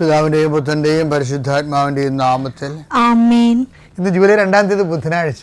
പിതാവിന്റെയും പുത്രന്റെയും പരിശുദ്ധാത്മാവിന്റെയും നാമത്തിൽ ഇന്ന് ജൂലൈ രണ്ടാം തീയതി ബുധനാഴ്ച.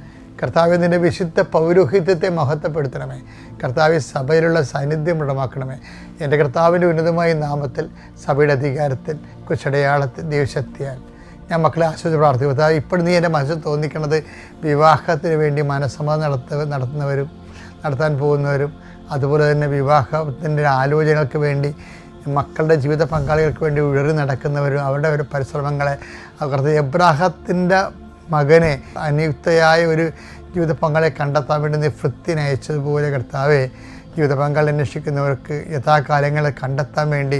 കർത്താവിന്റെ വിശുദ്ധ പൗരോഹിത്യത്തെ മഹത്വപ്പെടുത്തണമേ. കർത്താവ് സഭയിലുള്ള സാന്നിധ്യം ഉടമാക്കണമേ എന്റെ കർത്താവിന്റെ ഉന്നതമായ നാമത്തിൽ സഭയുടെ അധികാരത്തിൽ കുശടയാളത്തിൽ ദൈവശക്തിയാൽ. ഞാൻ മക്കളെ ആശ്വസിച്ച് പ്രാർത്ഥിക്കും കർത്താവ് ഇപ്പോഴും നീ എന്റെ മനസ്സിൽ തോന്നിക്കണത് വിവാഹത്തിന് വേണ്ടി മനസ്സമ്മതം നടത്ത നടത്തുന്നവരും നടത്താൻ പോകുന്നവരും അതുപോലെ തന്നെ വിവാഹത്തിന്റെ ആലോചനകൾക്ക് വേണ്ടി മക്കളുടെ ജീവിത പങ്കാളികൾക്ക് വേണ്ടി ഉഴറി നടക്കുന്നവരും അവരുടെ ഒരു പരിശ്രമങ്ങളെ അവർക്ക് എബ്രാഹത്തിന്റെ മകനെ അനിയുക്തയായ ഒരു ജീവിത പങ്കാളെ കണ്ടെത്താൻ വേണ്ടി നീ വൃത്തിനെ അയച്ചതുപോലെ കർത്താവെ ജീവിത പങ്കാളി അന്വേഷിക്കുന്നവർക്ക് യഥാകാലങ്ങളെ കണ്ടെത്താൻ വേണ്ടി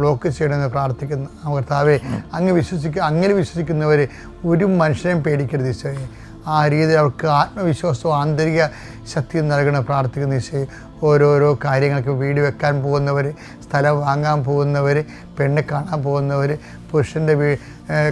ബ്ലോക്ക് ചെയ്യണമെന്ന് പ്രാർത്ഥിക്കുന്നു കർത്താവെ അങ്ങ് വിശ്വസിക്കുക അങ്ങനെ വിശ്വസിക്കുന്നവർ ഒരു മനുഷ്യനെയും പേടിക്കരുത് ഈശോയെ. ആ രീതിയിൽ അവർക്ക് ആത്മവിശ്വാസവും ആന്തരിക ശക്തിയും നൽകണം പ്രാർത്ഥിക്കുന്ന ഈശോയെ. ഓരോരോ കാര്യങ്ങൾക്ക് വീട് വെക്കാൻ പോകുന്നവർ സ്ഥലം വാങ്ങാൻ പോകുന്നവർ പെണ്ണ് കാണാൻ പോകുന്നവർ പുരുഷന്റെ വീ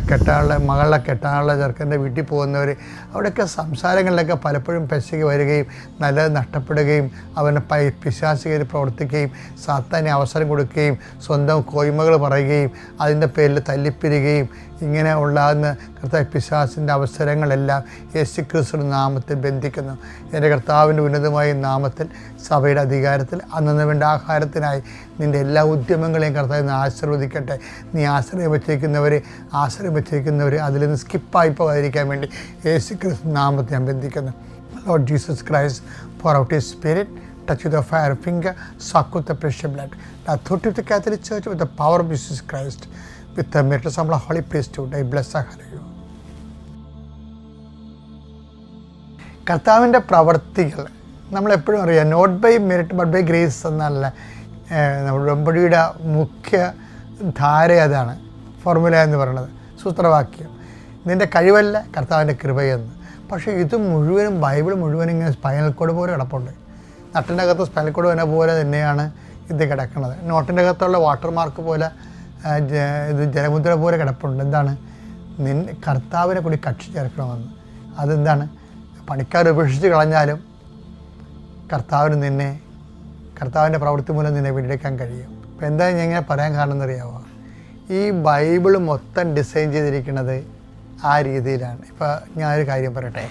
കെട്ടാനുള്ള മകളെ കെട്ടാനുള്ള ചെറുക്കന്റെ വീട്ടിൽ പോകുന്നവർ അവിടെയൊക്കെ സംസാരങ്ങളിലൊക്കെ പലപ്പോഴും പെശകി വരികയും നല്ലത് നഷ്ടപ്പെടുകയും അവനെ പൈ പിശാചികർ പ്രവർത്തിക്കുകയും സാത്താനെ അവസരം കൊടുക്കുകയും സ്വന്തം കോയ്മകൾ പറയുകയും അതിന്റെ പേരിൽ തല്ലിപ്പിരുകയും ഇങ്ങനെ ഉണ്ടാകുന്ന കർത്താവ് പിശാസിന്റെ അവസരങ്ങളെല്ലാം യേശു ക്രിസ്തു നാമത്തിൽ ബന്ധിക്കുന്നു. എന്റെ കർത്താവിന്റെ ഉന്നതമായ നാമത്തിൽ സഭയുടെ അധികാരത്തിൽ അന്നു വേണ്ട ആഹാരത്തിനായി നിന്റെ എല്ലാ ഉദ്യമങ്ങളെയും കർത്താവ് ഇന്ന് ആശീർവദിക്കട്ടെ നീ ആശ്രയം വെച്ചേക്കുന്നവർ ആശ്രയം വെച്ചേക്കുന്നവർ അതിൽ നിന്ന് സ്കിപ്പായി പോകാതിരിക്കാൻ വേണ്ടി യേശു ക്രിസ്തു നാമത്തെ ഞാൻ ബന്ധിക്കുന്നു Lord Jesus Christ pour out his spirit, touch with the fire finger, soak with the precious blood. The authority of the Catholic Church with the power of Jesus Christ, with the miracles of the Holy Priesthood, I bless. കർത്താവിന്റെ പ്രവർത്തികൾ നമ്മളെപ്പോഴും അറിയാം not by merit but by grace എന്നല്ല. നമ്മുടെ മുഖ്യ ധാര അതാണ് formula എന്ന് പറയുന്നത് സൂത്രവാക്യം. നിന്റെ കഴിവല്ല കർത്താവിന്റെ കൃപയെന്ന്. പക്ഷേ ഇത് മുഴുവനും ബൈബിൾ മുഴുവനും ഇങ്ങനെ സ്പൈനൽ കോഡ് പോലെ കിടപ്പുണ്ട്. നട്ടിന്റെ അകത്ത് സ്പൈനൽ കോഡ് വന്ന പോലെ തന്നെയാണ് ഇത് കിടക്കുന്നത് നോട്ടിന്റെ അകത്തുള്ള വാട്ടർമാർക്ക് പോലെ ഇത് ജലമുദ്ര പോലെ കിടപ്പുണ്ട്. എന്താണ്? നിൻ കർത്താവിനെ കൂടി കക്ഷി ചേർക്കണമെന്ന്. അതെന്താണ്? പണിക്കാർ ഉപേക്ഷിച്ച് കളഞ്ഞാലും കർത്താവിന് നിന്നെ കർത്താവിന്റെ പ്രവൃത്തി മൂലം നിന്നെ വീണ്ടെടുക്കാൻ കഴിയും. അപ്പോൾ എന്താ ഞാൻ ഇങ്ങനെ പറയാൻ കാരണം എന്നറിയാമോ ഈ ബൈബിൾ മൊത്തം ഡിസൈൻ ചെയ്തിരിക്കുന്നത് ആ രീതിയിലാണ്. ഇപ്പോൾ ഞാനൊരു കാര്യം പറയട്ടെ.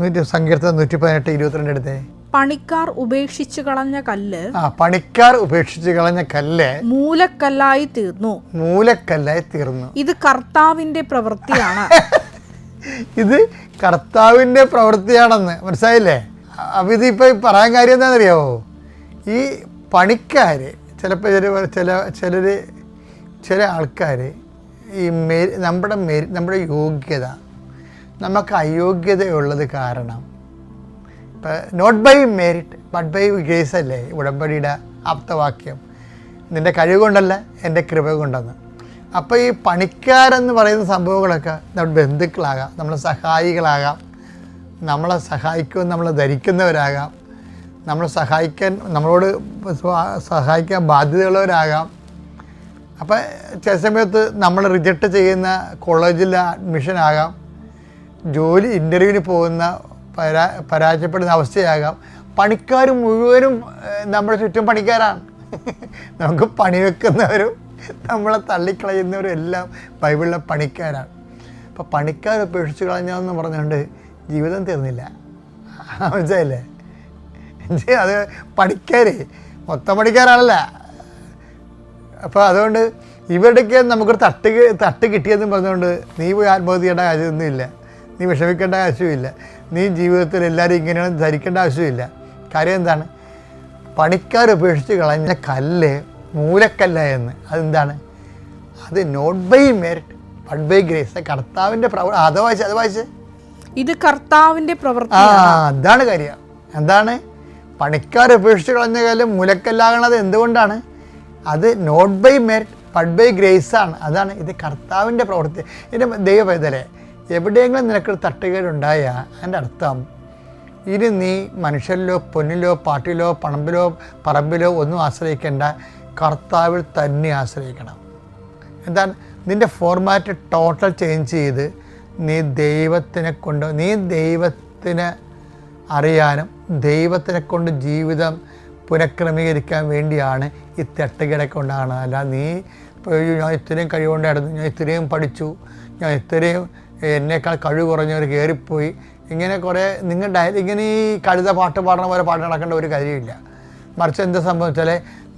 നൂറ്റി സങ്കീർത്തനം നൂറ്റി പതിനെട്ട് ഇരുപത്തിരണ്ട് എടുത്തേ. പണിക്കാർ ഉപേക്ഷിച്ചു കളഞ്ഞ കല്ല് ആ പണിക്കാർ ഉപേക്ഷിച്ച് കളഞ്ഞ കല്ല് മൂലക്കല്ലായി തീർന്നു. മൂലക്കല്ലായി തീർന്നു. ഇത് കർത്താവിന്റെ പ്രവൃത്തിയാണ്. ഇത് കർത്താവിന്റെ പ്രവൃത്തിയാണെന്ന്. മനസ്സിലായില്ലേ? അപ്പം ഇതിപ്പോൾ പറയാൻ കാര്യം എന്താണെന്നറിയാമോ ഈ പണിക്കാർ ചിലപ്പോൾ ചില ചില ചിലർ ചില ആൾക്കാർ ഈ മെരി നമ്മുടെ മെരി നമ്മുടെ യോഗ്യത നമുക്ക് അയോഗ്യതയുള്ളത് കാരണം ഇപ്പം not by merit but by grace അല്ലേ ഉടമ്പടിയുടെ ആപ്തവാക്യം? നിന്റെ കഴിവ് കൊണ്ടല്ല എന്റെ കൃപ കൊണ്ടെന്ന് അപ്പോൾ ഈ പണിക്കാരെന്ന് പറയുന്ന സംഭവങ്ങളൊക്കെ നമ്മുടെ ബന്ധുക്കളാകാം നമ്മുടെ സഹായികളാകാം. നമ്മളെ സഹായിക്കുമെന്ന് നമ്മൾ ധരിക്കുന്നവരാകാം. നമ്മളെ സഹായിക്കാൻ നമ്മളോട് സഹായിക്കാൻ ബാധ്യതയുള്ളവരാകാം. അപ്പം ചില സമയത്ത് നമ്മൾ റിജക്റ്റ് ചെയ്യുന്ന കോളേജിലെ അഡ്മിഷൻ ആകാം. ജോലി ഇന്റർവ്യൂവിന് പോകുന്ന പരാ പരാജയപ്പെടുന്ന അവസ്ഥയാകാം. പണിക്കാർ മുഴുവനും നമ്മുടെ ചുറ്റും പണിക്കാരാണ്. നമുക്ക് പണി വെക്കുന്നവരും നമ്മളെ തള്ളിക്കളയുന്നവരും എല്ലാം ബൈബിളിലെ പണിക്കാരാണ്. അപ്പോൾ പണിക്കാർ ഉപേക്ഷിച്ച് കളഞ്ഞതെന്ന് പറഞ്ഞുകൊണ്ട് ജീവിതം തീർന്നില്ല. മനസ്സിലായില്ലേ? അത് പഠിക്കാർ മൊത്തം പഠിക്കാറാണല്ല അപ്പോൾ അതുകൊണ്ട് ഇവരുടെയൊക്കെ നമുക്കൊരു തട്ട് തട്ട് കിട്ടിയെന്ന് പറഞ്ഞുകൊണ്ട് നീ പോയി ആത്മഹത്യ ചെയ്യേണ്ട ആവശ്യമൊന്നുമില്ല നീ വിഷമിക്കേണ്ട ആവശ്യമില്ല നീ ജീവിതത്തിൽ എല്ലാവരും ഇങ്ങനെയാണ് ധരിക്കേണ്ട ആവശ്യമില്ല കാര്യം എന്താണ്? പണിക്കാർ ഉപേക്ഷിച്ച് കളഞ്ഞ കല്ല് മൂലക്കല്ല എന്ന് അതെന്താണ്? അത് not by merit but by grace. കർത്താവിന്റെ പ്രവ അത് വായിച്ച് അത് വായിച്ച്. ഇത് കർത്താവിന്റെ പ്രവൃത്തി ആ അതാണ് കാര്യം. എന്താണ്? പണിക്കാർ ഉപേക്ഷിച്ച് കളഞ്ഞ കാലം മുലക്കല്ലാകണത് എന്തുകൊണ്ടാണ്? അത് not by merit but by grace ആണ്. അതാണ് ഇത് കർത്താവിന്റെ പ്രവൃത്തി. ഇതിന്റെ ദൈവപൈതലെ എവിടെയെങ്കിലും നിനക്കൊരു തട്ടുകേടുണ്ടായ അതിന്റെ അർത്ഥം ഇനി നീ മനുഷ്യരിലോ പൊന്നിലോ പാട്ടിലോ പണമ്പിലോ പറമ്പിലോ ഒന്നും ആശ്രയിക്കേണ്ട. കർത്താവിൽ തന്നെ ആശ്രയിക്കണം. എന്താണ്? നിന്റെ ഫോർമാറ്റ് ടോട്ടൽ ചേഞ്ച് ചെയ്ത് നീ ദൈവത്തിനെ കൊണ്ട് നീ ദൈവത്തിന് അറിയാനും ദൈവത്തിനെ കൊണ്ട് ജീവിതം പുനഃക്രമീകരിക്കാൻ വേണ്ടിയാണ് ഈ തട്ടുകിടക്ക് ഉണ്ടാകുന്നത് അല്ല നീ ഞാൻ ഇത്രയും കഴിവുണ്ടായിരുന്നു ഞാൻ ഇത്രയും പഠിച്ചു ഞാൻ ഇത്രയും എന്നേക്കാൾ കഴിവ് കുറഞ്ഞവർ കയറിപ്പോയി. ഇങ്ങനെ കുറേ നിങ്ങൾ ഡയറി ഇങ്ങനെ ഈ കഴുത പാട്ട് പാടണ പോലെ പാട്ട് നടക്കേണ്ട ഒരു കാര്യമില്ല. മറിച്ച് എന്താ സംഭവിച്ചാൽ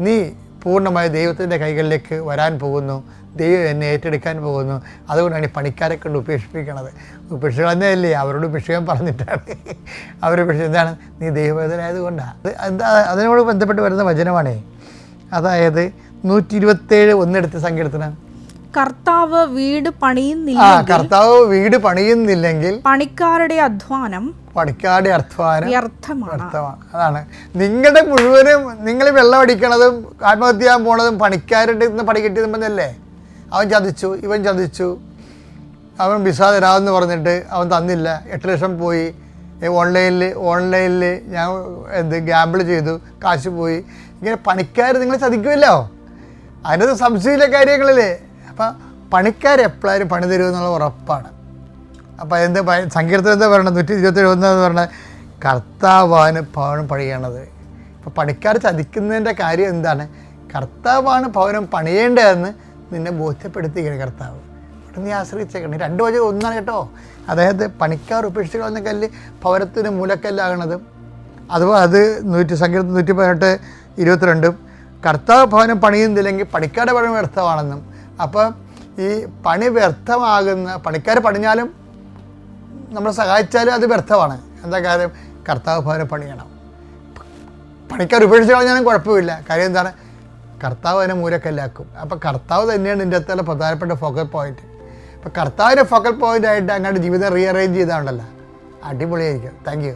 നീ പൂർണമായി ദൈവത്തിന്റെ കൈകളിലേക്ക് വരാൻ പോകുന്നു. ദൈവം എന്നെ ഏറ്റെടുക്കാൻ പോകുന്നു. അതുകൊണ്ടാണ് ഈ പണിക്കാരെ കൊണ്ട് ഉപേക്ഷിപ്പിക്കണത്. ഉപേക്ഷിച്ച് കളഞ്ഞതല്ലേ അവരോട് ഉപേക്ഷിക്കാൻ പറഞ്ഞിട്ടാണ്. അവർ ഉപേക്ഷിച്ച് എന്താണ്? നീ ദൈവവേദനായത് കൊണ്ടാണ് അത് എന്താ? അതിനോട് ബന്ധപ്പെട്ട് വരുന്ന വചനമാണേ. അതായത് നൂറ്റി ഇരുപത്തേഴ് ഒന്നെടുത്ത് സങ്കീർത്തനം. കർത്താവ് വീട് ആ പണിയുന്നില്ല കർത്താവ് വീട് പണിയുന്നില്ലെങ്കിൽ പണിക്കാരുടെ അധ്വാനം പണിക്കാരുടെ അധ്വാനം വ്യർത്ഥമാണ്. അതാണ്. നിങ്ങളുടെ മുഴുവനും നിങ്ങൾ വെള്ളം അടിക്കണതും ആത്മഹത്യ ചെയ്യാൻ പോണതും പണിക്കാരുടെ നിന്ന് പണി കിട്ടിയതെന്നല്ലേ അവൻ ചതിച്ചു ഇവൻ ചതിച്ചു. അവൻ വിസ തരാമെന്ന് പറഞ്ഞിട്ട് അവൻ തന്നില്ല. എട്ട് ലക്ഷം പോയി. ഓൺലൈനിൽ ഓൺലൈനിൽ ഞാൻ എന്ത് ഗ്യാമ്പിൾ ചെയ്തു കാശ് പോയി. ഇങ്ങനെ പണിക്കാർ നിങ്ങൾ ചതിക്കുമല്ലോ? അതിനകത്ത് സംശയമില്ല കാര്യങ്ങളില്ലേ അപ്പം പണിക്കാർ എപ്പോഴും പണി തരുമെന്നുള്ള ഉറപ്പാണ്. അപ്പോൾ എന്ത് സങ്കീർത്തനം എന്താ പറയണത്? നൂറ്റി ഇരുപത്തേഴ് ഒന്ന് എന്ന് പറഞ്ഞാൽ കർത്താവാണ് ഭവനം പണിയണത്. ഇപ്പോൾ പണിക്കാർ ചതിക്കുന്നതിന്റെ കാര്യം എന്താണ്? കർത്താവാണ് ഭവനം പണിയേണ്ടതെന്ന് നിന്നെ ബോധ്യപ്പെടുത്തിയിരിക്കണം കർത്താവ്. നീ ആശ്രയിച്ചേക്കണം. രണ്ട് വചനം ഒന്നാണ് കേട്ടോ. അതായത് പണിക്കാർ ഉപേക്ഷിച്ച് കളഞ്ഞ കല്ല് ഭവനത്തിന് മൂലക്കല്ലാകണത് അതുപോലെ അത് നൂറ്റി സങ്കീർത്തം നൂറ്റി പതിനെട്ട് ഇരുപത്തിരണ്ടും കർത്താവ് ഭവനം പണിയുന്നില്ലെങ്കിൽ പണിക്കാരുടെ പണം വ്യർത്ഥമാണെന്നും അപ്പോൾ ഈ പണി വ്യർത്ഥമാകുന്ന പണിക്കാർ പണിഞ്ഞാലും നമ്മൾ സഹായിച്ചാലും അത് വ്യർത്ഥമാണ്. എന്താ കാര്യം? കർത്താവ് ഭവനം പണിയണം. പണിക്കാർ ഉപേക്ഷിച്ച് കളഞ്ഞാലും കുഴപ്പമില്ല. കാര്യം എന്താണ്? കർത്താവ് അതിനെ മൂലക്കല്ലാക്കും. അപ്പോൾ കർത്താവ് തന്നെയാണ് ഇതിന്റെ അകത്തുള്ള പ്രധാനപ്പെട്ട ഫോക്കൽ പോയിന്റ് അപ്പോൾ കർത്താവിന്റെ ഫോക്കൽ പോയിന്റ് ആയിട്ട് അങ്ങോട്ട് ജീവിതം റീഅറേഞ്ച് ചെയ്താണല്ലോ അടിപൊളിയായിരിക്കും. Thank you